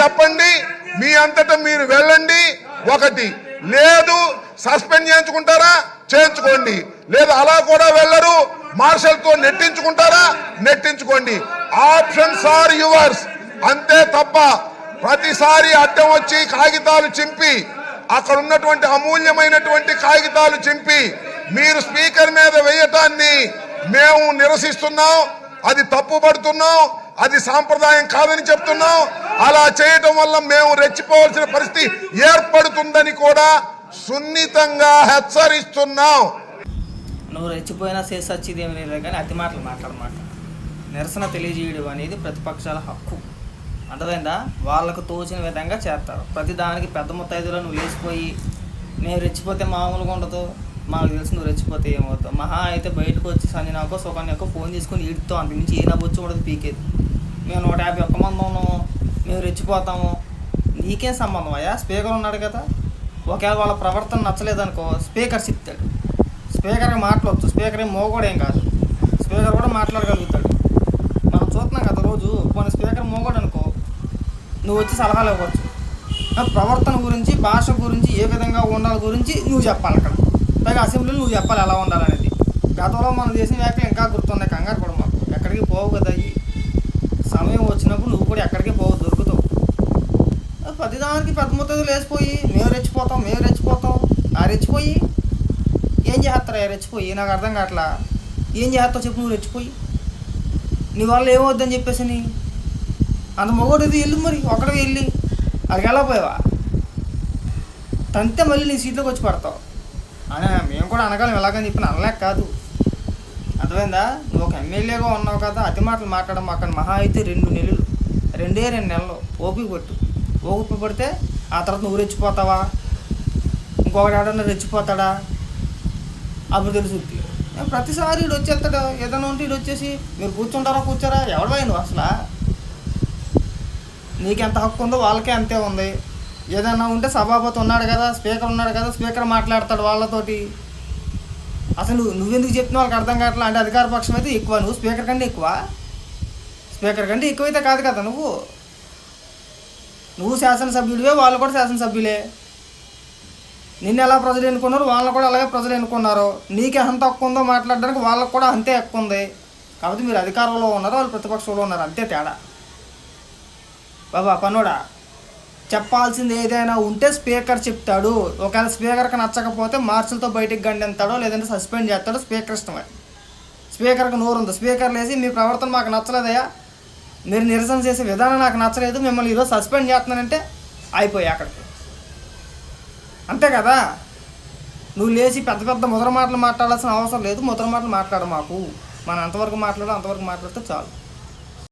చెప్పండి. మీ అంతటా మీరు వెళ్ళండి. ఒకటి లేదు సస్పెండ్ చేయించుకుంటారా? చేయించుకోండి. లేదు అలా కూడా వెళ్ళరు. మార్షల్తో నెట్టించుకుంటారా? నెట్టించుకోండి. Options are yours. అంతే తప్ప ప్రతిసారి అడ్డం వచ్చి కాగితాలు చింపి అక్కడ ఉన్నటువంటి అమూల్యమైనటువంటి కాగితాలు చింపి మీరు స్పీకర్ మీద వేయటాన్ని మేము నిరసిస్తున్నాం. అది తప్పుపడుతున్నాం. అది సాంప్రదాయం కాదని చెప్తున్నాం. అలా చేయటం వల్ల మేము రెచ్చిపోవాల్సిన పరిస్థితి ఏర్పడుతుందని కూడా సున్నితంగా హెచ్చరిస్తున్నాం. నువ్వు రెచ్చిపోయినా చేసొచ్చేది ఏమి లేదు కానీ అతి మాటలు మాట్లాడమాట. నిరసన తెలియజేయడం అనేది ప్రతిపక్షాల హక్కు. అంటదైందా వాళ్ళకు తోచిన విధంగా చేస్తారు. ప్రతి దానికి పెద్ద ముత్తైదులో నువ్వు లేచిపోయి నేను రెచ్చిపోతే మామూలుగా ఉండదు. మాకు తెలిసి నువ్వు రెచ్చిపోతే ఏమవుతావు. మహా అయితే బయటకు వచ్చి సంజనాకో సుకన్యకో ఫోన్ చేసుకుని ఈడుతో అంత మించి ఏ నవ్వచ్చు ఉండదు పీకేది. మేము నూట యాభై ఒక్క మంది ఉన్నాము మేము రెచ్చిపోతాము. నీకేం సంబంధం అయ్యా? స్పీకర్ ఉన్నాడు కదా. ఒకవేళ వాళ్ళ ప్రవర్తన నచ్చలేదనుకో స్పీకర్ చెప్తాడు స్పీకర్కి మాట్లాడచ్చు స్పీకర్ ఏం మోగోడేం ఏం కాదు. స్పీకర్ కూడా మాట్లాడగలుగుతాడు. మనం చూస్తున్నాం కదా రోజు కొన్ని స్పీకర్ మోగోడు అనుకో నువ్వు వచ్చి సలహాలు ఇవ్వచ్చు. ప్రవర్తన గురించి భాష గురించి ఏ విధంగా ఉండాలి గురించి నువ్వు చెప్పాలి అక్కడ. పైగా అసెంబ్లీలో నువ్వు చెప్పాలి ఎలా ఉండాలనేది. గతంలో మనం చేసిన వ్యాఖ్యలు ఇంకా గుర్తున్నాయి కంగారు కూడా మాకు ఎక్కడికి పోవు కదా అయ్యి సమయం వచ్చినప్పుడు నువ్వు కూడా ఎక్కడికి పోవు దొరుకుతావు ప్రతిదానికి పెద్ద మొత్తం లేచిపోయి మేము రెచ్చిపోతాం మేము రెచ్చిపోతాం. ఆ రెచ్చిపోయి? ఏం చేస్తారా? రెచ్చిపోయి? నాకు అర్థం కావట్లా. ఏం చేస్తావు? చెప్పు నువ్వు రెచ్చిపోయి. నీ వల్ల ఏమవుద్దని చెప్పేసి నీ. అంత మొగోడు ఇది వెళ్ళు మరి ఒక్కడికి వెళ్ళి. అక్కడికి వెళ్ళకపోయావా? తంతే మళ్ళీ నీ సీట్లోకి వచ్చి పడతావు. అని మేము కూడా అనగలం ఎలాగని చెప్పిన అనలేక కాదు. అర్థమైందా? నువ్వు ఒక ఎమ్మెల్యేగా ఉన్నావు కదా అతి మాటలు మాట్లాడడం అక్కడ మహా అయితే రెండు నెలలు రెండే రెండు నెలలు ఓపిక పట్టు. ఓపిక పడితే ఆ తర్వాత నువ్వు రెచ్చిపోతావా? ఇంకొకటి ఎవడన్నా రెచ్చిపోతాడా? అప్పుడు తెలుసుద్ది ప్రతిసారి ఇడు వచ్చేస్తాడు. ఏదైనా ఉంటే ఇడు వచ్చేసి మీరు కూర్చుంటారా కూర్చోరా? ఎవడవా నువ్వు అసలు? నీకెంత హక్కు ఉందో వాళ్ళకే అంతే ఉంది. ఏదైనా ఉంటే సభాపతి ఉన్నాడు కదా స్పీకర్ ఉన్నాడు కదా స్పీకర్ మాట్లాడతాడు వాళ్ళతోటి. అసలు నువ్వు నువ్వెందుకు చెప్పిన వాళ్ళకి అర్థం కావట్లా. అంటే అధికార పక్షం అయితే ఎక్కువ. నువ్వు స్పీకర్ కంటే ఎక్కువ. స్పీకర్ కంటే ఎక్కువైతే కాదు కదా నువ్వు. నువ్వు శాసనసభ్యుడివే వాళ్ళు కూడా శాసనసభ్యులే. నిన్ను ఎలా ప్రజలు ఎన్నుకున్నారు? వాళ్ళని కూడా అలాగే ప్రజలు ఎన్నుకున్నారు. నీకే ఎంత హక్కు ఉందో మాట్లాడడానికి వాళ్ళకు కూడా అంతే హక్కు ఉంది. కాబట్టి మీరు అధికారంలో ఉన్నారు వాళ్ళు ప్రతిపక్షంలో ఉన్నారు. అంతే తేడా. బాబా పన్నోడా చెప్పాల్సింది ఏదైనా ఉంటే స్పీకర్ చెప్తాడు. ఒకవేళ స్పీకర్కి నచ్చకపోతే మార్చులతో బయటికి గండెంతాడో లేదంటే సస్పెండ్ చేస్తాడో స్పీకర్ ఇష్టమే. స్పీకర్కి నోరు ఉంది స్పీకర్ లేసి మీ ప్రవర్తన మాకు నచ్చలేదయ్యా. మీరు నిరసన చేసే విధానం నాకు నచ్చలేదు. మిమ్మల్ని ఈరోజు సస్పెండ్ చేస్తున్నానంటే అయిపోయి అక్కడికి. అంతే కదా? నువ్వు లేచి పెద్ద పెద్ద ముద్ర మాటలు మాట్లాడాల్సిన అవసరం లేదు. ముద్ర మాటలు మాట్లాడు మాకు. మనం ఎంతవరకు మాట్లాడో అంతవరకు మాట్లాడితే చాలు.